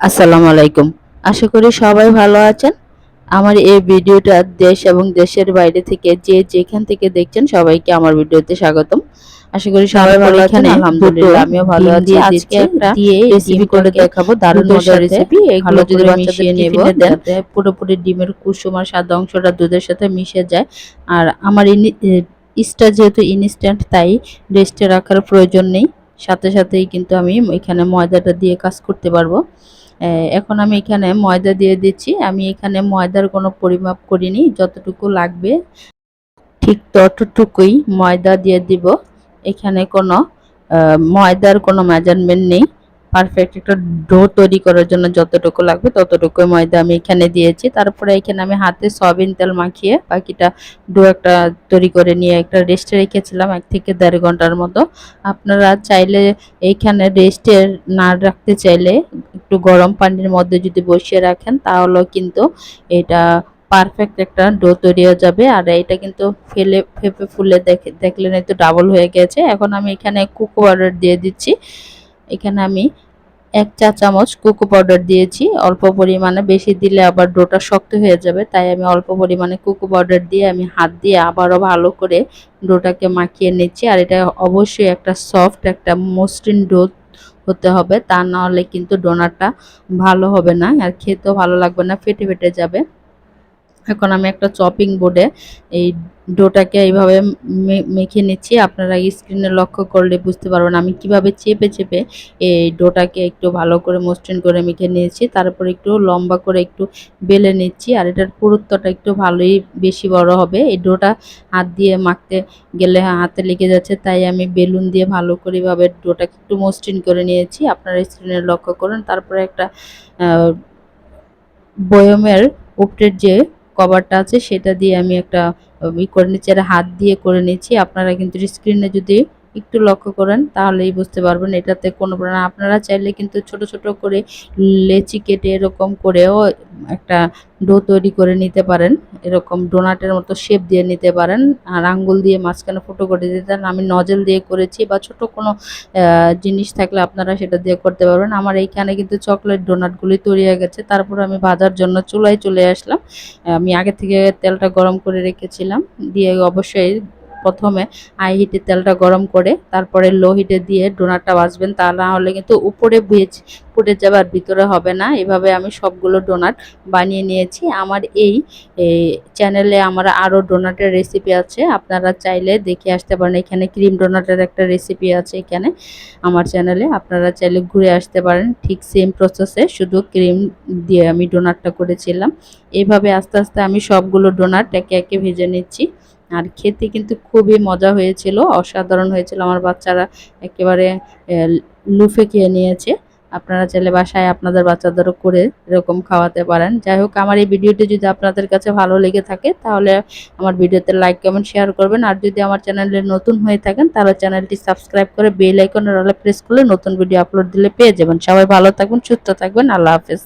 আসসালামু আলাইকুম। আশা করি সবাই ভালো আছেন। আমার এই ভিডিওটা দেশ এবং দেশের বাইরে থেকে যে যেখান থেকে দেখছেন সবাইকে আমার ভিডিওতে স্বাগতম। আশা করি সবাই ভালো আছেন? আলহামদুলিল্লাহ আমিও ভালো আছি। আজকে একটা রেসিপি করে দেখাবো দারুণ মজার রেসিপি এগুলো যদি বাচ্চাদের নেব। যাতে পুরোপুরি ডিমের কুসুম আর সাদা অংশটা দুধের সাথে মিশে যায়। আর আমার ইস্টা যেহেতু ইনস্ট্যান্ট তাই রেস্টে রাখার প্রয়োজন নেই। সাথে সাথেই কিন্তু আমি এখানে ময়দাটা দিয়ে কাজ করতে পারব। এখন আমি এখানে ময়দা দিয়ে দিচ্ছি। আমি এখানে ময়দার কোনো পরিমাপ করিনি, যতটুকু লাগবে ঠিক ততটুকুই ময়দা দিয়ে দিব। এখানে কোনো ময়দার কোনো মেজারমেন্ট নেই। পারফেক্ট একটা ডো তৈরি করার জন্য যতটুকু লাগবে ততটুকু ময়দা আমি এখানে দিয়েছি। তারপরে এখানে আমি হাতে সয়াবিন তেল মাখিয়ে বাকিটা ডো একটা তৈরি করে নিয়ে একটা রেস্টে রেখেছিলাম, এক থেকে দেড় ঘণ্টার মতো। আপনারা চাইলে এইখানে রেস্টে না রাখতে চাইলে একটু গরম পানির মধ্যে যদি বসিয়ে রাখেন, তাহলেও কিন্তু এটা পারফেক্ট একটা ডো তৈরি হয়ে যাবে। আর এটা কিন্তু ফেলে, ফেপে ফুলে দেখে, দেখলেন একটু ডাবল হয়ে গেছে। এখন আমি এখানে কুকো পাউডার দিয়ে দিচ্ছি। এখানে আমি এক চা চামচ কোকো পাউডার দিয়েছি। অল্প পরিমাণে, বেশি দিলে আবার ডোটা শক্ত হয়ে যাবে। তাই আমি অল্প পরিমাণে কোকো পাউডার দিয়ে আমি হাত দিয়ে আবারও ভালো করে ডোটাকে মাখিয়ে নিচ্ছি। আর এটা অবশ্যই একটা সফট একটা মসৃণ ডো হতে হবে, তা না হলে কিন্তু ডোনারটা ভালো হবে না, আর খেতেও ভালো লাগবে না, ফেটে ফেটে যাবে। এখন আমি একটা চপিং বোর্ডে এই ডোটাকে এইভাবে মেখে নিচ্ছি। আপনারা স্ক্রিনে লক্ষ্য করলে বুঝতে পারবেন আমি কীভাবে চেপে চেপে এই ডোটাকে একটু ভালো করে মসৃণ করে মেখে নিয়েছি। তারপর একটু লম্বা করে একটু বেলে নিচ্ছি আর এটার পুরুত্বটা একটু ভালোই বেশি বড় হবে। এই ডোটা হাত দিয়ে মাখতে গেলে হাতে লেগে যাচ্ছে, তাই আমি বেলুন দিয়ে ভালো করে এভাবে ডোটাকে একটু মসৃণ করে নিয়েছি। আপনারা স্ক্রিনে লক্ষ্য করুন। তারপরে একটা বয়মের উপরের যে কভারটা আছে, সেটা দিয়ে আমি একটা ই করে নিচ্ছি আর হাত দিয়ে করে নিচ্ছি। আপনারা কিন্তু স্ক্রিনে যদি একটু লক্ষ্য করেন, তাহলেই বুঝতে পারবেন এটাতে কোনো আপনারা চাইলে কিন্তু ছোট ছোট করে লেচি কেটে এরকম করেও একটা ডো তৈরি করে নিতে পারেন। এরকম ডোনাটের মতো শেপ দিয়ে নিতে পারেন আর আঙ্গুল দিয়ে মাঝখানে ফুটো করে দিতে আমি নজেল দিয়ে করেছি বা ছোট কোনো জিনিস থাকলে আপনারা সেটা দিয়ে করতে পারবেন। আমার এইখানে কিন্তু চকলেট ডোনাটগুলি তৈরি হয়ে গেছে। তারপর আমি ভাজার জন্য চুলায় চলে আসলাম। আমি আগে থেকে তেলটা গরম করে রেখেছিলাম। দিয়ে অবশ্যই প্রথমে হাই হিটে তেলটা গরম করে তারপরে লো হিটে দিয়ে ডোনাটটা ভাজবেন, তা না হলে কিন্তু উপরে ভেজ ফুটে যাবার ভিতরে হবে না। এভাবে আমি সবগুলো ডোনাট বানিয়ে নিয়েছি। আমার এই চ্যানেলে আমার আরও ডোনাটের রেসিপি আছে। আপনারা চাইলে দেখে আসতে পারেন। এখানে ক্রিম ডোনাটের একটা রেসিপি আছে এখানে আমার চ্যানেলে। আপনারা চাইলে ঘুরে আসতে পারেন। ঠিক সেম প্রসেসে শুধু ক্রিম দিয়ে আমি ডোনাটটা করেছিলাম। এইভাবে আস্তে আস্তে আমি সবগুলো ডোনাট একে একে ভেজে নিচ্ছি। আর খেতে কিন্তু খুবই মজা হয়েছিল, অসাধারণ হয়েছিল। আমার বাচ্চারা একেবারে লুফে খেয়ে নিয়েছে। আপনারা চাইলে বাসায় আপনাদের বাচ্চাদেরও করে এরকম খাওয়াতে পারেন। যাই হোক, আমার এই ভিডিওটি যদি আপনাদের কাছে ভালো লেগে থাকে, তাহলে আমার ভিডিওতে লাইক কমেন্ট শেয়ার করবেন। আর যদি আমার চ্যানেলে নতুন হয়ে থাকেন, তাহলে চ্যানেলটি সাবস্ক্রাইব করে বেল আইকনের অলে প্রেস করলে নতুন ভিডিও আপলোড দিলে পেয়ে যাবেন। সবাই ভালো থাকবেন সুস্থ থাকবেন। আল্লাহ হাফেজ।